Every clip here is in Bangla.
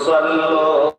صلوا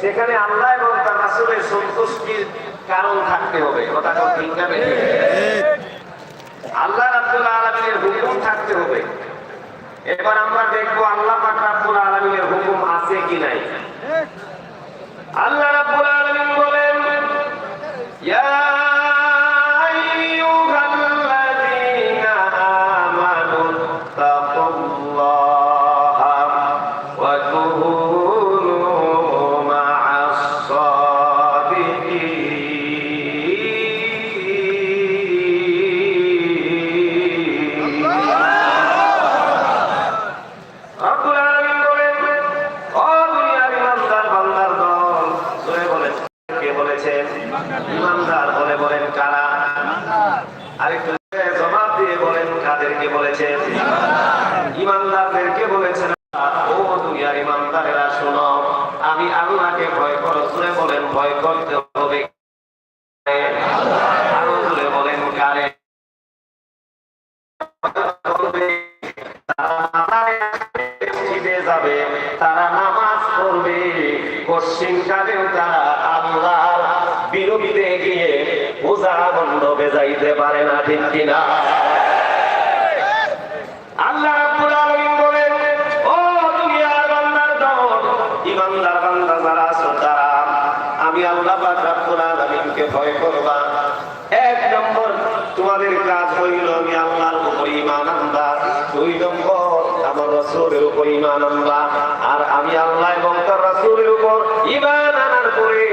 সেখানে আল্লাহ এবং তার আসলের সন্তুষ্টির কারণ থাকতে হবে। কথা আল্লাহ রাব্বুল আলামিনের হুকুম থাকতে হবে। এবার আমরা দেখব আল্লাহ পাক রাব্বুল হুকুম আছে কি নাই। আল্লাহ রাব্বুল আলমিন বলেন, ইয়া দুই নম্বর আমার রাসূলের উপর ঈমান আনবা। আর আমি আল্লাহ এবং তার রাসূলের উপর ঈমান আনার পরে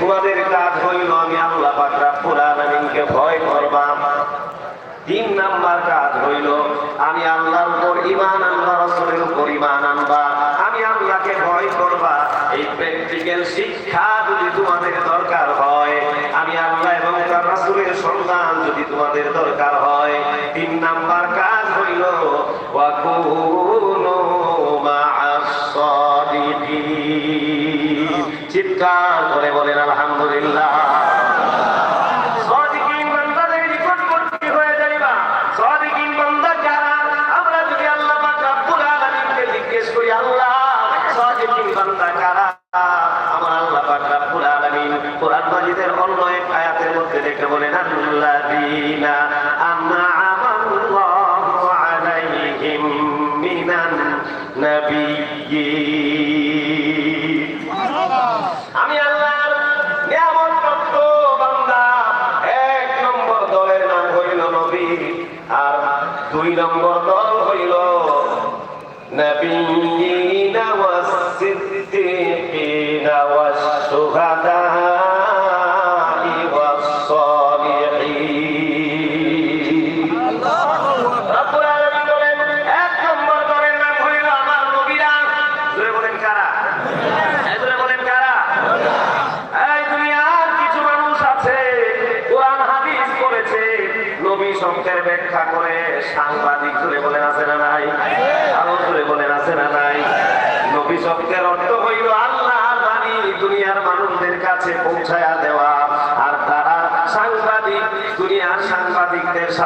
তোমাদের কাজ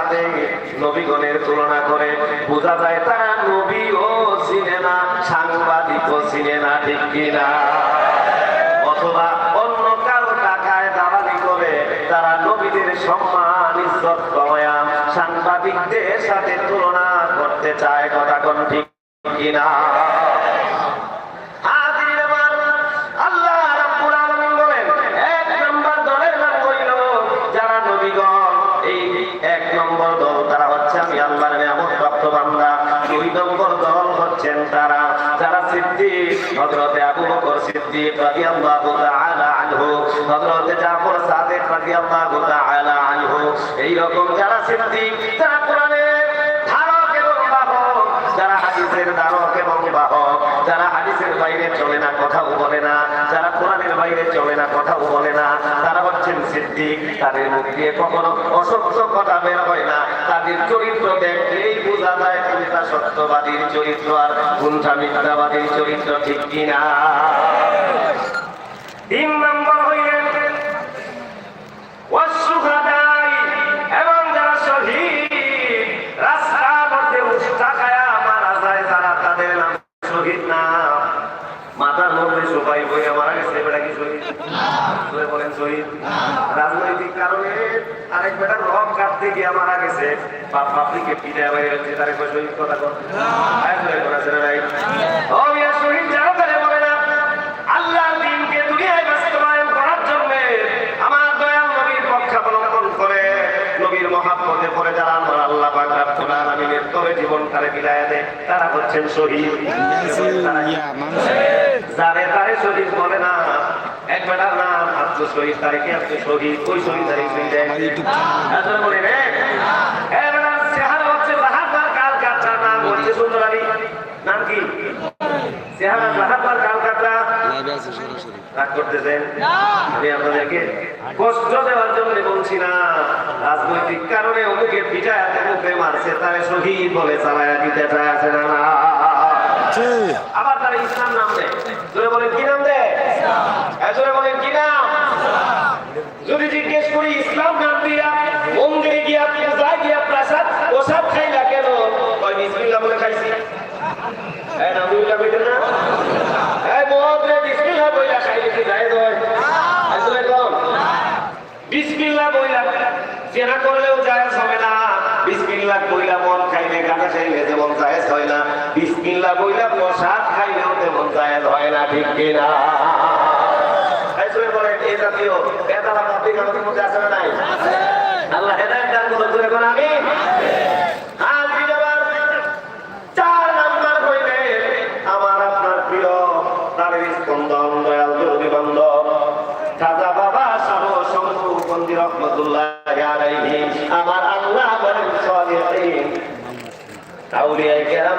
সাথে নবীগণের তুলনা করে বোঝা যায় তারা নবীও চিনে না সাংবাদিকও চিনে না, ঠিক কিনা? অথবা অন্য কারও টাকায় দালালি করে তারা নবীদের সম্মান, ইজ্জত কমায়া সাংবাদিকদের সাথে তুলনা করতে চায়, কথা কোন ঠিক কিনা হাজির আমার, আল্লাহ রাব্বুল আলামিন বলেন, এক নম্বর দলের নাম হইল যারা নবীগণ। এই এক নম্বর দল তারা হচ্ছে আমি আল্লাহর নিয়ামত প্রাপ্ত বান্দা। দুই নম্বর দল হচ্ছেন তারা যারা সিদ্দিক হযরতে আবু বকর বলে না তারা হচ্ছেন সিদ্দিক, তাদের মুখ কখনো অসত্য কথা বের হয় না, তাদের চরিত্র দেখলেই বোঝা যায় কোনটা সত্যবাদীর চরিত্র আর কোনটা মিথ্যাবাদীর চরিত্র ঠিক কিনা। তিন নম্বর হইলেন বেটা রাজনৈতিক কারণে আরেক বেটার রক কাটতে গিয়ে মারা গেছে। বাপ বাপরিকে পিঠে বাইরে হচ্ছে, তারে কথা মিয়া, শহীদ যারা তারে বলে না আল্লাহর দিনকে দুনিয়ায় বাস্তবায়ন করার জন্য আমার দয়াল নবীর পক্ষাবলম্বন করে নবীর মহাব্বতে পড়ে যারা আমার আল্লাহ পাক রব্বুল আলামিনের তবে বিলায় দেয় তারা হচ্ছেন শহীদ। যারে তারে শহীদ বলে না এক বেটার নাম আব্দুল শহীদ তারে আব্দুল শহীদ? ওই শহীদ তারে শহীদ এত বলে রে বেটা চেহারা হচ্ছে বাহাদুর কাল কাটা নাম হচ্ছে সুন্দর আলী নাম কি? চেহারা বাহাদুর রাগ করতেছেন? আমি আপনাদেরকে কষ্ট দেওয়ার জন্য বলছি না। রাজনৈতিক কারণে অমুকে পিঠায় মুখে মারছে তারে শহীদ বলে চালায়া দিতে চায় আছে না না। আবার তার ইসলাম নাম দেয়। জোরে বলেন কি নাম দেয়? হ্যাঁ, জোরে বলেন কি নাম যদি জিজ্ঞেস করি ইসলাম নাম দিয়া মন্দিরে গিয়া পূজা গিয়া প্রসাদ প্রসাদ খাইলা কেন কয় বিসমিল্লাহ বলে খাইছি হ্যাঁ নাম কইতেন না প্রসাদ খাইলেও তেমন জায়েজ হয় না ঠিক কিনা এই জন্য বলেন এই জাতীয় আমাদের মধ্যে আছে না নাই? আল্লাহ হেদায়েত দান করুন জোরে কোন আমি আমার আল্লাহ বলেন সলিহিন। আউলিয়ায়ে কেরাম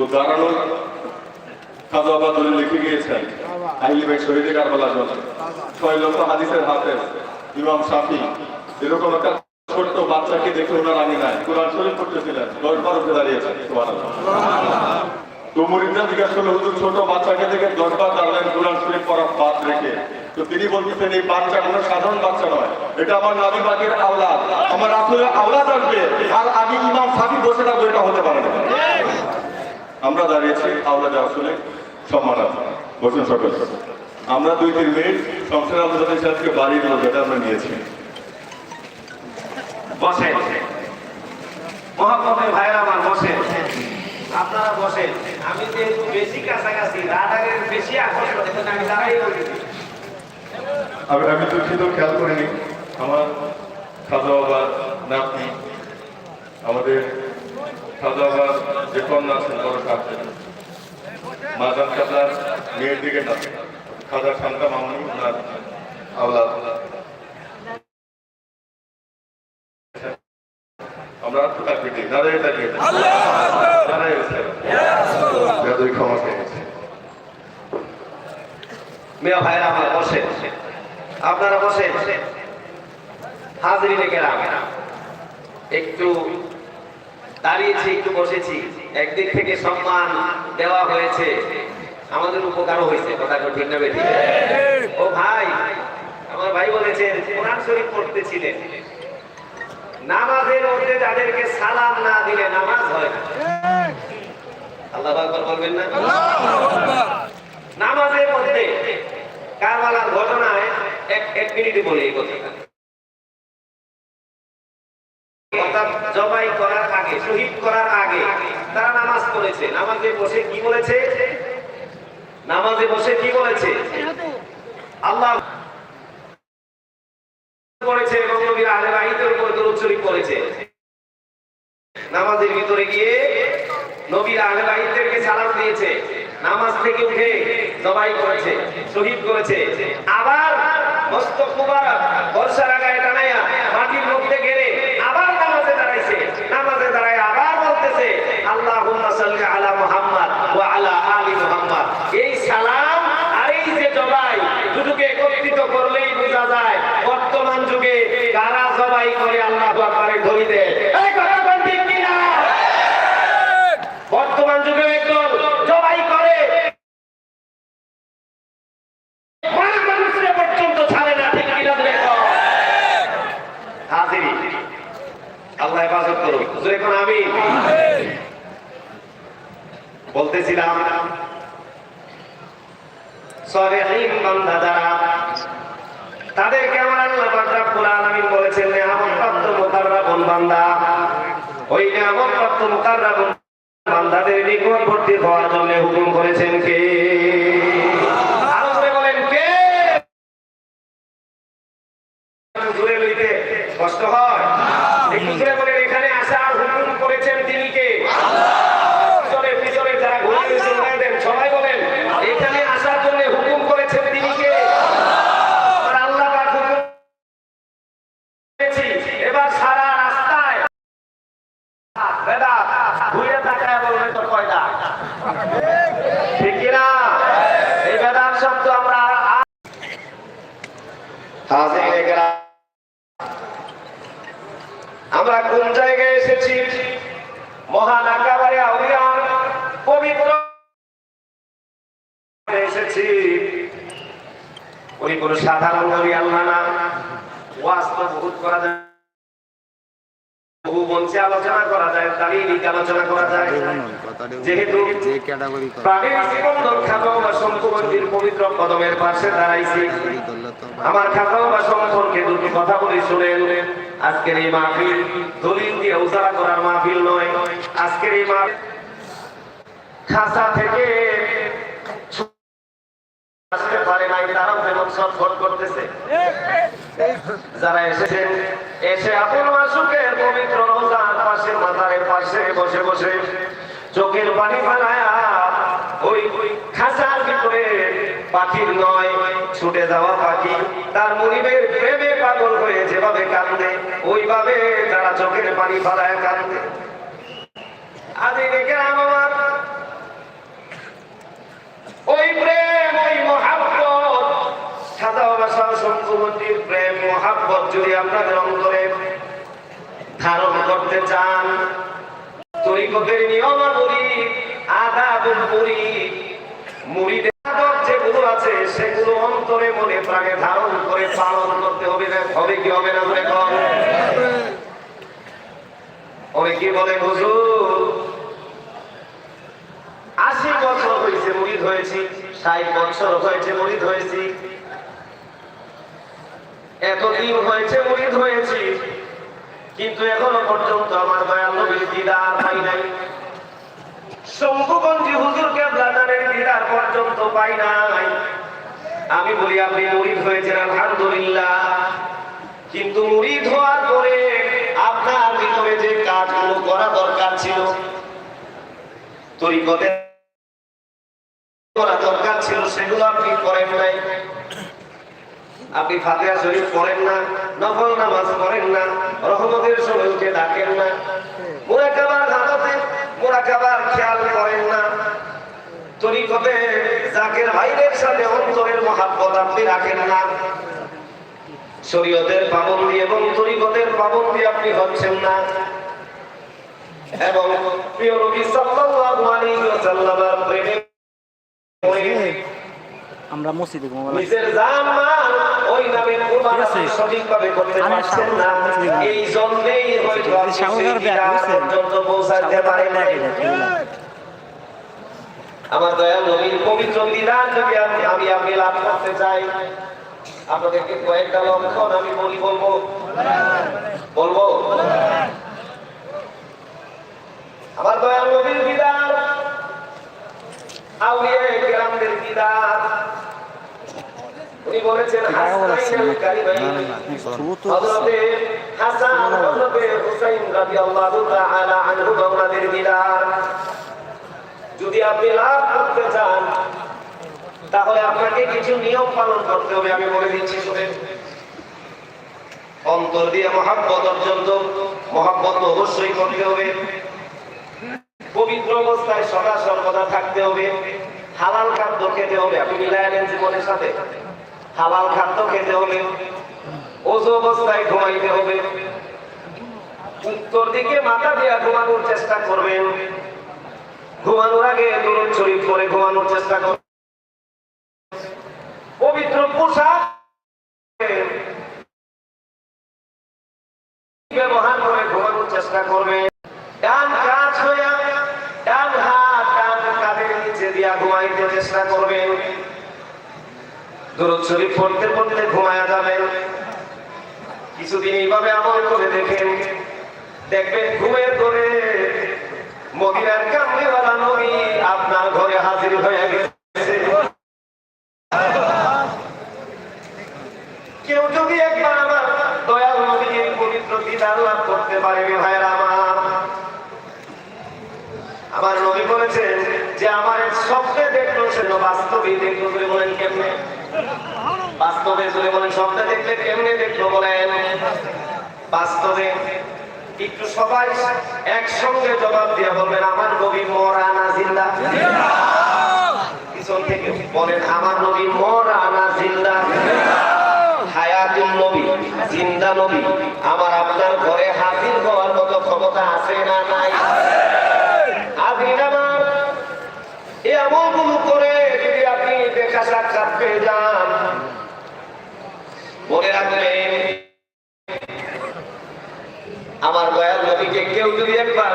তো দাঁড়ানোর খাজা বাবা লিখে গিয়েছেন আহিলি ভাই শহীদে কারবালার জন্য ছয় লক্ষ হাদিসের হাতে ইমাম শাফি। এরকম একটা ছোট্ট বাচ্চাকে দেখে ওনার আমি নাই কোরআন শরীফ করতেছিলেন দশ বার উঠে দাঁড়িয়েছেন তো মুরিদরা জিজ্ঞাসা করল, হুজুর, ছোট বাচ্চাকে দেখে দশ বার দাঁড়ালেন কোরআন শরীফ পড়া বাদ রেখে। তো তিনি বলতেছেন, এই বাচ্চা কোনো সাধারণ বাচ্চা নয়। এটা আমার নাবি বাগের আওলাদ। আমার আসলে আওলাদ আসবে। আর আমি ইমাম সাফি বসে থাকব, এটা হতে পারে না। আমরা দাঁড়িয়েছি আওলাদ আসলে সম্মান আছে। বসুন সকল। আমরা দুই তিন মিনিট সংসার আলোচনার সাথে বাড়ি দেবো যেটা আমরা নিয়েছি। বসেন। মহাপ্রভু ভাইরা আমার বসেন। আপনারা বসেন। আমি যেহেতু বেশি কাছাকাছি রাডারের বেশি আকর্ষণ আমি দাঁড়াই আমি আমি দুঃখিত খেয়াল করিনি। আমার খাজা বাবার নাতনি আমাদের বাবার যে কন্যা আছেন, বড় কাছে মাদান খাজার মেয়ের দিকে না খাজা শান্তা মামনি, ওনার আওলাদ। আমরা তো তাকে দিই মেয়ে ভাইরা বসেন আপনারা বসেন হাজরিনে গেলাম একটু দাঁড়িয়েছি, একটু বসেছি। একদিক থেকে সম্মান দেওয়া হয়েছে। আমাদের উপকারও হয়েছে, কথা ঠিক না বেটি। ও ভাই, আমার ভাই বলেছেন, কোরআন শরীফ পড়তেছিলেন। নামাজের মধ্যে যাদেরকে সালাম না দিলে নামাজ হয় আল্লাহ আকবার বলবেন না? নামাজের মধ্যে কারবালার ঘটনায় এক এক মিনিটে বলি এই কথাটা অর্থাৎ জবাই করার আগে শহীদ করার আগে তারা নামাজ পড়েছে নামাজে বসে কি বলেছে? নামাজে বসে কি বলেছে? আল্লাহ করেছে এবং নবীর বাহিতের উপর দরুদ শরীফ করেছে নামাজের ভিতরে গিয়ে নবীর বাহিদেরকে সালাম দিয়েছে। নামাজ থেকে উঠে জবাই করেছে, শহীদ করেছে। আবার মস্তক মুবারক, বর্ষার আগায় টানাইয়া মাটির মধ্যে গেড়ে আবার নামাজে দাঁড়াইছে। নামাজে দাঁড়ায় আবার বলতেছে আল্লাহুম্মা সাল্লি আলা মুহাম্মদ এই সালাম আর এই যে জবাই দুটোকে একত্রিত করলেই বোঝা যায়, বর্তমান যুগে কারা জবাই করে আল্লাহ ধরি দেয় এই কথা কোন ঠিক কিনা বর্তমান যুগে একদল জবাই করে মারা মানুষরে পর্যন্ত ছাড়ে না ঠিক কিনা ধরে হাজিরি আল্লাহ হেফাজত করুন হুজুর এখন আমি বলতেছিলাম সলেহীন বান্দা যারা তাদেরকে আমার আল্লাহ পাক রব্বুল আলামিন বলেছেন নিয়ামত প্রাপ্ত মুকাররাবুন বান্দা ওই নিয়ামত প্রাপ্ত মুকাররাবুন বান্দাদের নিকটবর্তী হওয়ার জন্য হুকুম করেছেন কে কষ্ট হয় একটু করে বলেন এখানে আসার হুকুম করেছেন তিনি কে পিছনে পিছনে যারা ঘুরে রয়েছে উড়াই দেন সবাই বলেন এখানে আসার জন্য হুকুম করেছেন তিনি কে আর আল্লাহ পাক হুকুম করেছি। এবার সারা রাস্তায় বেদাত ঘুরে তাকায় বলবেন তো কয়টা ঠিক কিনা এই বেদাত শব্দ আমরা আর- হাজির কেরাম, আমরা কোন জায়গায় এসেছি মহান একেবারে আউলিয়া পবিত্র এসেছি উনি কোন সাধারণ নবী আল্লাহ না। ওয়াজ তো বহুত করা যায়। বহু মঞ্চে আলোচনা করা যায় দাঁড়িয়ে আলোচনা করা যায়। যেহেতু যে ক্যাটাগরি করে। স্পন্দন খাদ্য বা শঙ্কুমন্দির পবিত্র কদমের পাশে দাঁড়াইছি। আমার খাদ্য বা সম্পর্কে দুটি কথা বলি শুনেন। আজকের এই মাহফিল দলিল দিয়ে উজাড়া করার মাহফিল নয়। আজকের এই মাহফিল খাসা থেকে আসতে পারে নাই যেমন ছটফট করতেছে। যারা এসেছেন, এসে মাসুকের পবিত্র রোজার পাশে পাশে বসে বসে চোখের পানি ফেলায়া ওই ভিতরে পাখির নয়, ছুটে যাওয়া পাখি, তার মনিবের প্রেমে পাগল হয়ে যেভাবে কান্দে, ওইভাবে তারা চোখের পানি ফেলায় কান্দে। আদি দেখে আমার। ওই প্রেম সাদা ভাষা শঙ্কুমতির প্রেম, মহাব্বত যদি আপনাদের অন্তরে ধারণ করতে চান, তরিকতের নিয়মাবলী আদাবুরি মুড়িদের আদব যেগুলো আছে সেগুলো অন্তরে মনে প্রাণে ধারণ করে পালন করতে হবে। না হবে কি হবে না বলে কম অনেকে বলে, হুজুর, আশি বছর হয়েছে মুড়িদ হয়েছি, ষাট বছর হয়েছে মুড়িদ হয়েছি। এতদিন হয়েছে মুড়িদ হয়েছি। কিন্তু এখনও পর্যন্ত আমার দয়াল নবীর দিদার পাই নাই। শম্ভুগঞ্জি হুজুর কেবলাদানের দিদার পর্যন্ত পাই নাই। আমি বলি, আপনি মুড়িদ হয়েছেন, আলহামদুলিল্লাহ। কিন্তু মুড়িদ হওয়ার পরে আপনার ভিতরে যে কাজগুলো করা দরকার ছিল তরিকতের করা দরকার ছিল, সেগুলো আপনি করেন নাই। আপনি ফাতিহা শরীফ পড়েন না নফল নামাজ পড়েন না রহমতের সময় উঠে ডাকেন না মোরাকাবার হালতে মোরাকাবার খেয়াল করেন না। তরিকতে জাকের ভাইদের সাথে অন্তরের মহাব্বত আপনি রাখেন না। শরীয়তের পাবন্দি এবং তরিকতের পাবন্দি আপনি হচ্ছেন না। এবং প্রিয় নবী সাল্লাল্লাহু আলাইহি ওয়াসাল্লামের প্রেমে আমরা মসজিদে ঘুমাবো নিজের জান ওই নামে সঠিকভাবে করতে পারছেন না। এই জন্যই হয়তো? পর্যন্ত পৌঁছাতে পারেন আমার দয়াল নবীর পবিত্র বিধান যদি আমি আপনি লাভ করতে চাই আপনাদেরকে কয়েকটা লক্ষণ আমি বলি বলব? বলব? আমার দয়াল নবীর বিধান আউলিয়া গ্রামদের দিদার। যদি আপনি লাভ করতে চান তাহলে আপনাকে কিছু নিয়ম পালন করতে হবে আমি বলে দিচ্ছি অন্তর দিয়ে মহাব্বত অর্জন তো মহাব্বত অবশ্যই করতে হবে। পবিত্র অবস্থায় সদা সর্বদা থাকতে হবে। হালাল খাদ্য খেতে হবে আপনি নেন জীবনের সাথে। হালাল খাদ্য খেতে হবে ওজু অবস্থায় ঘুমাইতে হবে। উত্তর দিকে মাথা দিয়ে ঘুমানোর চেষ্টা করবেন। ঘুমানোর আগে দূরত শরীফ করে ঘুমানোর চেষ্টা করবেন। পবিত্র পোশাক ব্যবহার করে ঘুমানোর চেষ্টা করবেন। দরুদ শরীফ পড়তে পড়তে ঘুমায়া যাবেন কিছুদিন এইভাবে আমল করে দেখেন। দেখবেন ঘুমের করে মদিনার কামড়িওয়ালা নবী আপনার ঘরে হাজির হয়ে গেছে। কেউ যদি একবার আমার দয়াল নবীর পবিত্র দিদার লাভ করতে পারে ভাইয়ের আমার। আমার নবী বলেছেন যে, আমার স্বপ্নে দেখল সেটা বাস্তবে দেখল বলে বলেন কেমনে? বাস্তবে জুড়ে বলেন, স্বপ্নে দেখলে কেমনে দেখল বলেন? বাস্তবে একটু সবাই একসঙ্গে জবাব দিয়ে বলবেন, আমার কবি মরা না জিন্দা। পিছন থেকে বলেন, আমার নবী মরা না জিন্দা। হায়াতুল নবী, জিন্দা নবী, আমার আপনার ঘরে হাজির হওয়ার মতো ক্ষমতা আছে না নাই? হাজির করে আমার দয়াল কেউ একবার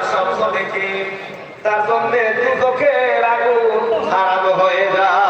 তার জন্য দুদকের আগুন খারাপ হয়ে যায়।